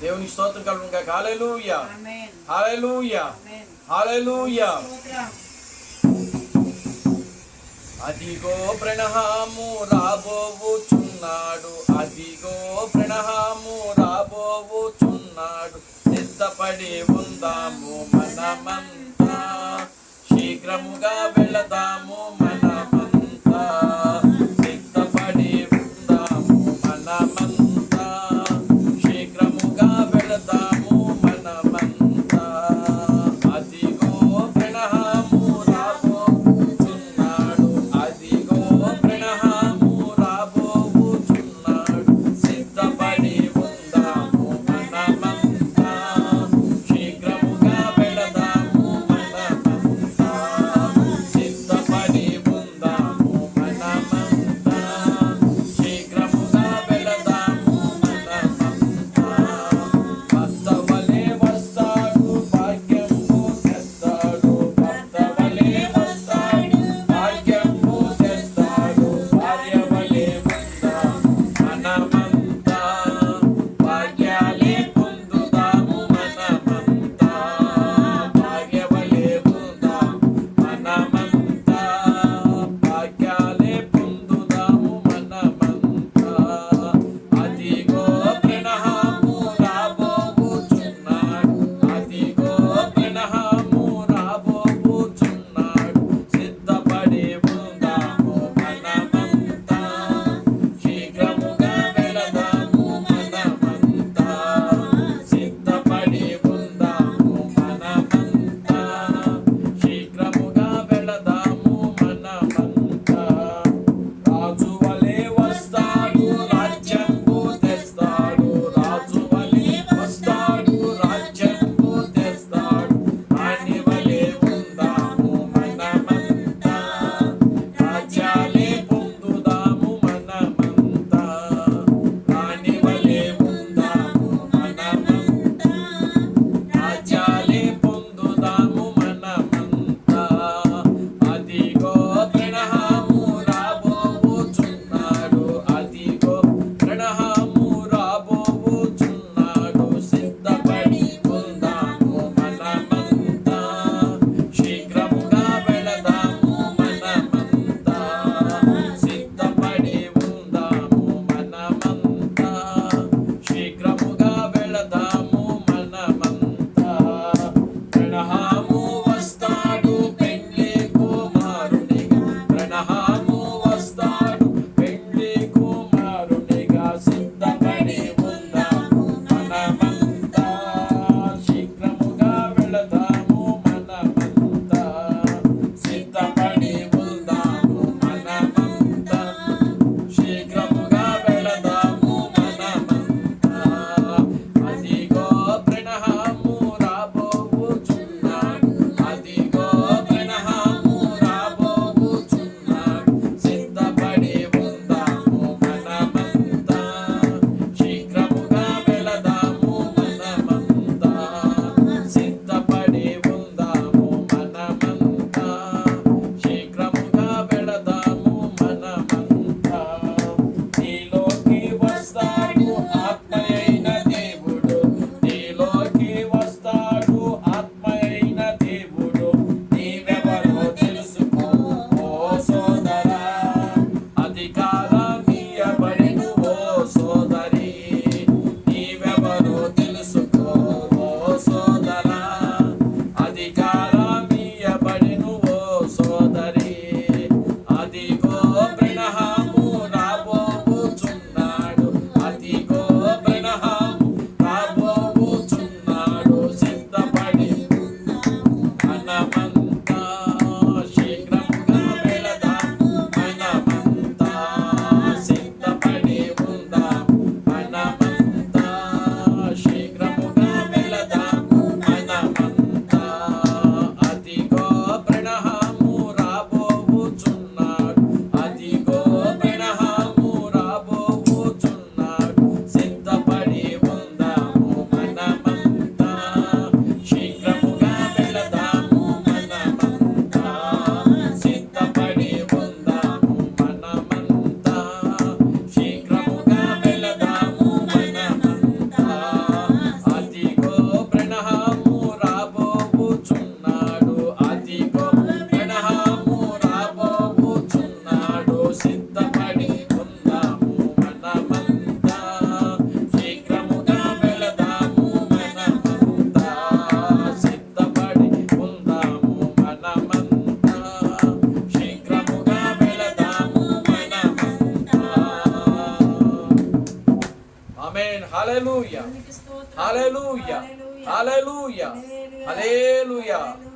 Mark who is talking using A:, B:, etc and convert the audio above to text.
A: దేవునికి స్తోత్రం
B: ఆమేన్.
A: హాలెలూయా
B: ఆమేన్.
A: హాలెలూయా
B: స్తోత్రం.
A: అదిగో ప్రణహాము రాబోవుచున్నాడు. అదిగో ప్రణహాము రాబోవుచున్నాడు. సిద్ధపడి ఉందాము మనమంతా. శీఘ్రముగా వెళదాము ఆమేన్ హల్లెలూయా.
C: దేవునికి స్తోత్రం.